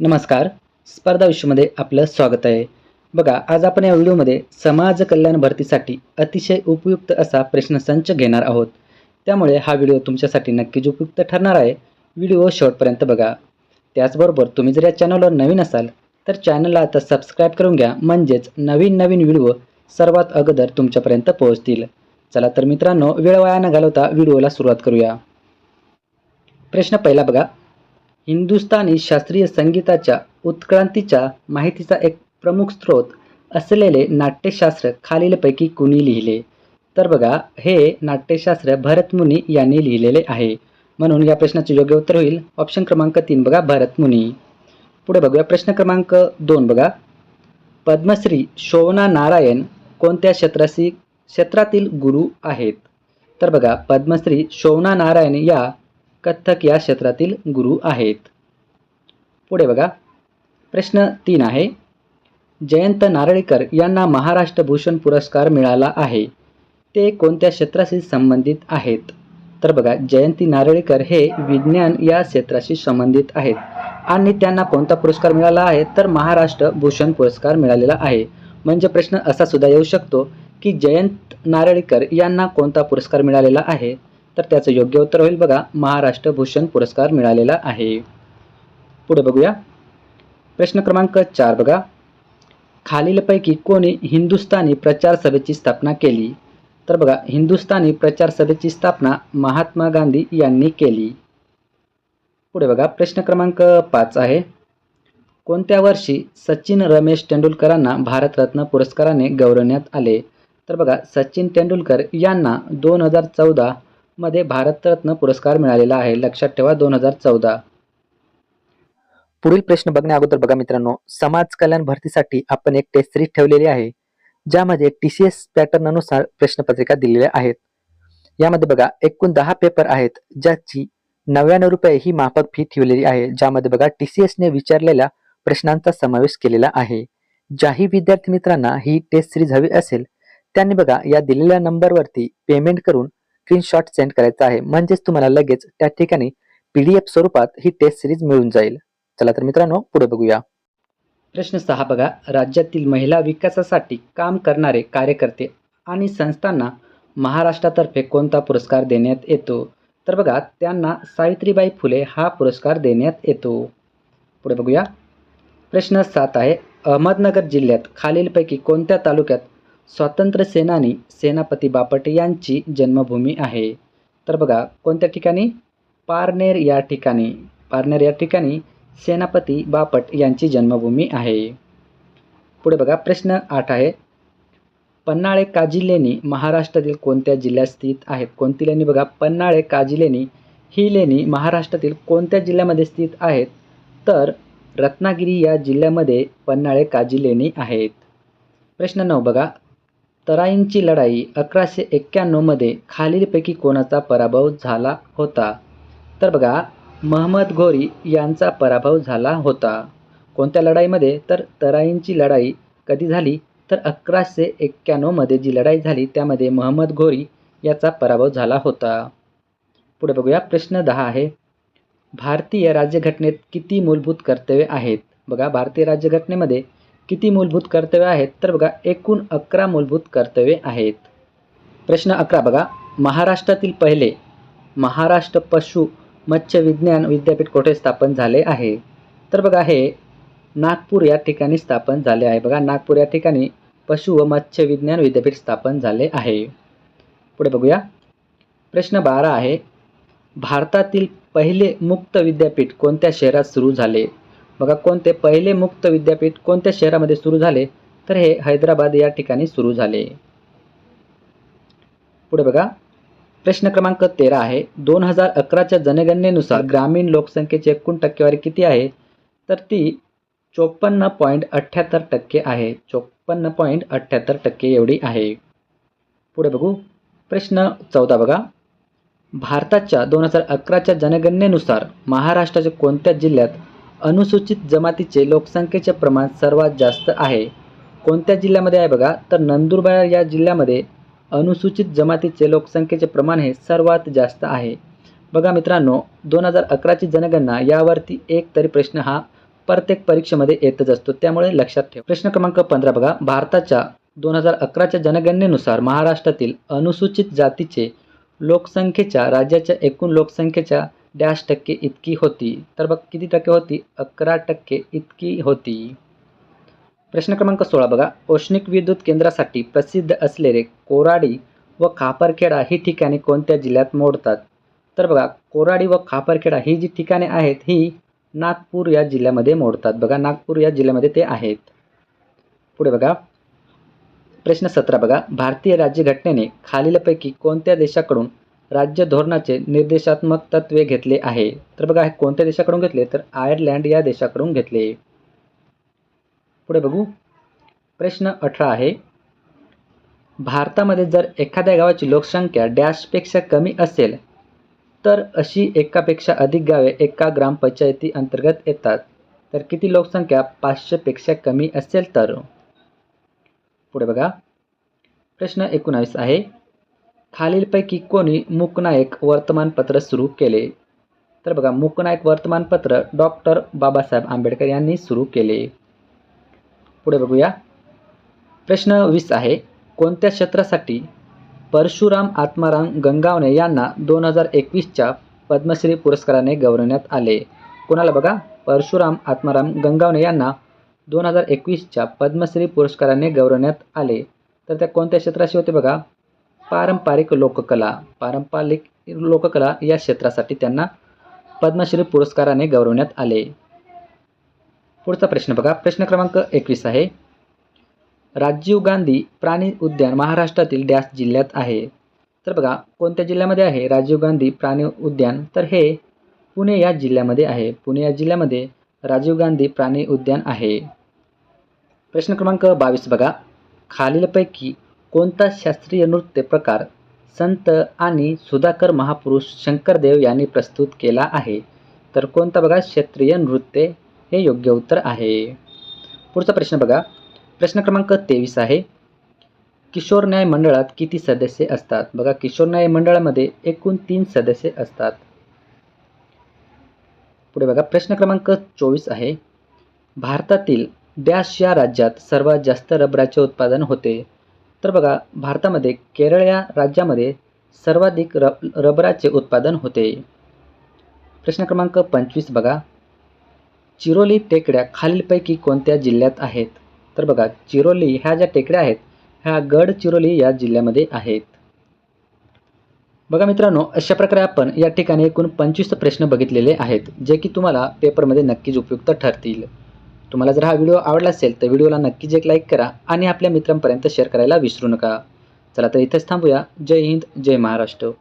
नमस्कार. स्पर्धा विश्वमध्ये आपलं स्वागत आहे. बघा आज आपण या व्हिडिओमध्ये समाज कल्याण भरतीसाठी अतिशय उपयुक्त असा प्रश्नसंच घेणार आहोत. त्यामुळे हा व्हिडिओ तुमच्यासाठी नक्कीच उपयुक्त ठरणार आहे. व्हिडिओ शेवटपर्यंत बघा. त्याचबरोबर तुम्ही जर या चॅनलवर नवीन असाल तर चॅनलला आता सबस्क्राईब करून घ्या. म्हणजेच नवीन नवीन व्हिडिओ सर्वात अगोदर तुमच्यापर्यंत पोहोचतील. चला तर मित्रांनो वेळ वाया न घालवता व्हिडिओला सुरुवात करूया. प्रश्न पहिला बघा. हिंदुस्थानी शास्त्रीय संगीताच्या उत्क्रांतीच्या माहितीचा एक प्रमुख स्रोत असलेले नाट्यशास्त्र खालीलपैकी कुणी लिहिले? तर बघा हे नाट्यशास्त्र भरतमुनी यांनी लिहिलेले आहे. म्हणून या प्रश्नाचे योग्य उत्तर होईल. ऑप्शन क्रमांक तीन बघा भरतमुनी पुढे बघूया. प्रश्न क्रमांक दोन बघा. पद्मश्री शोभना नारायण कोणत्या क्षेत्राशी क्षेत्रातील गुरु आहेत? तर बघा पद्मश्री शोभना नारायण या कथ्थक या क्षेत्रातील गुरु आहेत. पुढे बघा. प्रश्न तीन आहे. जयंत नारळीकर यांना महाराष्ट्र भूषण पुरस्कार मिळाला आहे. ते कोणत्या क्षेत्राशी संबंधित आहेत? तर बघा जयंती नारळीकर हे विज्ञान या क्षेत्राशी संबंधित आहेत. आणि त्यांना कोणता पुरस्कार मिळाला आहे? तर महाराष्ट्र भूषण पुरस्कार मिळालेला आहे. म्हणजे प्रश्न असा सुद्धा येऊ शकतो की जयंत नारळीकर यांना कोणता पुरस्कार मिळालेला आहे? तर त्याचं योग्य उत्तर होईल बघा. महाराष्ट्र भूषण पुरस्कार मिळालेला आहे. पुढे बघूया. प्रश्न क्रमांक चार बघा. खालीलपैकी कोणी हिंदुस्थानी प्रचार सभेची स्थापना केली? तर बघा हिंदुस्थानी प्रचार सभेची स्थापना महात्मा गांधी यांनी केली. पुढे बघा प्रश्न क्रमांक पाच आहे. कोणत्या वर्षी सचिन रमेश तेंडुलकरांना भारतरत्न पुरस्काराने गौरवण्यात आले? तर बघा सचिन तेंडुलकर यांना दोन हजार चौदा मध्ये भारतरत्न पुरस्कार मिळालेला आहे. लक्षात ठेवा दोन हजार चौदा. पुढील प्रश्न बघण्या अगोदर बघा मित्रांनो समाज कल्याण भरतीसाठी आपण एक टेस्ट सिरीज ठेवलेली आहे. ज्यामध्ये टी सी एस पॅटर्न अनुसार प्रश्नपत्रिका दिलेल्या आहेत. यामध्ये बघा एकूण दहा पेपर आहेत ज्याची नव्याण्णव रुपये ही माफक फी ठेवलेली आहे. ज्यामध्ये बघा टी सी एसने विचारलेल्या प्रश्नांचा समावेश केलेला आहे. ज्याही विद्यार्थी मित्रांना ही टेस्ट सिरीज हवी असेल त्यांनी बघा या दिलेल्या नंबरवरती पेमेंट करून स्क्रीनशॉट सेंड करायचा आहे. म्हणजेच तुम्हाला लगेच त्या ठिकाणी पीडीएफ स्वरूपात ही टेस्ट सिरीज मिळून जाईल. चला तर मित्रांनो पुढे बघूया. प्रश्न सहा बघा. राज्यातील महिला विकासासाठी काम करणारे कार्यकर्ते आणि संस्थांना महाराष्ट्रातर्फे कोणता पुरस्कार देण्यात येतो? तर बघा त्यांना सावित्रीबाई फुले हा पुरस्कार देण्यात येतो. पुढे बघूया. प्रश्न सात आहे. अहमदनगर जिल्ह्यात खालीलपैकी कोणत्या तालुक्यात स्वातंत्र्य सेनानी सेनापती बापट यांची जन्मभूमी आहे. तर बघा कोणत्या ठिकाणी? पारनेर या ठिकाणी. पारनेर या ठिकाणी सेनापती बापट यांची जन्मभूमी आहे. पुढे बघा प्रश्न आठ आहे. पन्हाळे काजी लेणी महाराष्ट्रातील कोणत्या जिल्ह्यात स्थित आहेत? कोणती लेणी बघा? पन्हाळे काजी लेणी ही लेणी महाराष्ट्रातील कोणत्या जिल्ह्यामध्ये स्थित आहेत? तर रत्नागिरी या जिल्ह्यामध्ये पन्हाळे काजी लेणी आहेत. प्रश्न नऊ बघा. तराईंची लढाई अकराशे एक्क्याण्णवमध्ये खालीलपैकी कोणाचा पराभव झाला होता? तर बघा महम्मद घोरी यांचा पराभव झाला होता. कोणत्या लढाईमध्ये? तर तराईंची लढाई कधी झाली? तर अकराशे एक्क्याण्णवमध्ये जी लढाई झाली त्यामध्ये महमद घोरी याचा पराभव झाला होता. पुढे बघूया प्रश्न दहा आहे. भारतीय राज्यघटनेत किती मूलभूत कर्तव्ये आहेत? बघा भारतीय राज्यघटनेमध्ये किती मूलभूत कर्तव्य आहेत? तर बघा एकूण अकरा मूलभूत कर्तव्ये आहेत. प्रश्न अकरा बघा. महाराष्ट्रातील पहिले महाराष्ट्र पशु मत्स्य विज्ञान विद्यापीठ कोठे स्थापन झाले आहे? तर बघा हे नागपूर या ठिकाणी स्थापन झाले आहे. बघा नागपूर या ठिकाणी पशु व मत्स्य विज्ञान विद्यापीठ स्थापन झाले आहे. पुढे बघूया. प्रश्न बारा आहे भारतातील पहिले मुक्त विद्यापीठ कोणत्या शहरात सुरू झाले? बघा कोणते पहिले मुक्त विद्यापीठ कोणत्या शहरामध्ये सुरू झाले? तर हे हैदराबाद या ठिकाणी सुरू झाले. पुढे बघा. प्रश्न क्रमांक तेरा आहे. दोन हजार अकराच्या जनगणनेनुसार ग्रामीण लोकसंख्येची एकूण टक्केवारी किती आहे? तर ती चोपन्न पॉईंट अठ्ठ्याहत्तर टक्के आहे. चोपन्न पॉईंट अठ्ठ्याहत्तर टक्के एवढी आहे. पुढे बघू. प्रश्न चौदा बघा. भारताच्या दोन हजार अकराच्या जनगणनेनुसार महाराष्ट्राच्या कोणत्या जिल्ह्यात अनुसूचित जमातीचे लोकसंख्येचे प्रमाण सर्वात जास्त आहे. कोणत्या जिल्ह्यामध्ये आहे बघा? तर नंदुरबार या जिल्ह्यामध्ये अनुसूचित जमातीचे लोकसंख्येचे प्रमाण हे सर्वात जास्त आहे. बघा मित्रांनो दोन हजार अकराची जनगणना यावरती एक तरी प्रश्न हा प्रत्येक परीक्षेमध्ये येतच असतो. त्यामुळे लक्षात ठेवा. प्रश्न क्रमांक पंधरा बघा. भारताच्या दोन हजार अकराच्या जनगणनेनुसार महाराष्ट्रातील अनुसूचित जातीचे लोकसंख्येच्या राज्याच्या एकूण लोकसंख्येच्या डॅश टक्के इतकी होती. तर बघ किती टक्के होती? अकरा टक्के इतकी होती. प्रश्न क्रमांक सोळा बघा. औष्णिक विद्युत केंद्रासाठी प्रसिद्ध असलेले कोराडी व खापरखेडा ही ठिकाणे कोणत्या जिल्ह्यात मोडतात? तर बघा कोराडी व खापरखेडा ही जी ठिकाणे आहेत ही नागपूर या जिल्ह्यामध्ये मोडतात. बघा नागपूर या जिल्ह्यामध्ये ते आहेत. पुढे बघा. प्रश्न सतरा बघा. भारतीय राज्यघटनेने खालीलपैकी कोणत्या देशाकडून राज्य धोरणाचे निर्देशात्मक तत्वे घेतले आहे. तर बघा हे कोणत्या देशाकडून घेतले? तर आयर्लंड या देशाकडून घेतले. पुढे बघू. प्रश्न अठरा आहे. भारतामध्ये जर एखाद्या गावाची लोकसंख्या डॅशपेक्षा कमी असेल तर अशी एकापेक्षा अधिक गावे एका ग्रामपंचायती अंतर्गत येतात. तर किती लोकसंख्या? पाचशेपेक्षा कमी असेल तर. पुढे बघा. प्रश्न एकोणावीस आहे. खालीलपैकी कोणी मूकनायक वर्तमानपत्र सुरू केले? तर बघा मूकनायक वर्तमानपत्र डॉक्टर बाबासाहेब आंबेडकर यांनी सुरू केले. पुढे बघूया. प्रश्न वीस आहे कोणत्या क्षेत्रासाठी परशुराम आत्माराम गंगावणे यांना दोन हजार एकवीसच्या पद्मश्री पुरस्काराने गौरवण्यात आले? कोणाला बघा? परशुराम आत्माराम गंगावणे यांना दोन हजार एकवीसच्या पद्मश्री पुरस्काराने गौरवण्यात आले. तर त्या कोणत्या क्षेत्राशी होते बघा? पारंपरिक लोककला पारंपरिक लोककला या क्षेत्रासाठी त्यांना पद्मश्री पुरस्काराने गौरवण्यात आले. पुढचा प्रश्न बघा. प्रश्न क्रमांक एकवीस आहे. राजीव गांधी प्राणी उद्यान महाराष्ट्रातील डॅश जिल्ह्यात आहे. तर बघा कोणत्या जिल्ह्यामध्ये आहे? राजीव गांधी प्राणी उद्यान. तर हे पुणे या जिल्ह्यामध्ये आहे. पुणे या जिल्ह्यामध्ये राजीव गांधी प्राणी उद्यान आहे. प्रश्न क्रमांक बावीस बघा. खालीलपैकी कोणता शास्त्रीय नृत्य प्रकार संत आणि सुधाकर महापुरुष शंकरदेव यांनी प्रस्तुत केला आहे? तर कोणता बघा क्षेत्रीय नृत्य? हे योग्य उत्तर आहे. पुढचा प्रश्न बघा. प्रश्न क्रमांक तेवीस आहे. किशोर न्याय मंडळात किती सदस्य असतात? बघा किशोर न्याय मंडळामध्ये एकूण तीन सदस्य असतात. पुढे बघा प्रश्न क्रमांक चोवीस आहे. भारतातील डॅश या राज्यात सर्वात जास्त रबराचे उत्पादन होते. तर बघा भारतामध्ये केरळ या राज्यामध्ये सर्वाधिक र रबराचे उत्पादन होते. प्रश्न क्रमांक पंचवीस बघा. चिरोली टेकड्या खालीलपैकी कोणत्या जिल्ह्यात आहेत? तर बघा चिरोली ह्या ज्या टेकड्या आहेत ह्या गडचिरोली या जिल्ह्यामध्ये आहेत. बघा मित्रांनो अशा प्रकारे आपण या ठिकाणी एकूण पंचवीस प्रश्न बघितलेले आहेत जे की तुम्हाला पेपरमध्ये नक्कीच उपयुक्त ठरतील. तुम्हाला जर हा व्हिडिओ आवडला असेल तर व्हिडिओला नक्कीच एक लाईक करा आणि आपल्या मित्रांपर्यंत शेअर करायला विसरू नका. चला तर इथेच थांबूया. जय हिंद जय महाराष्ट्र.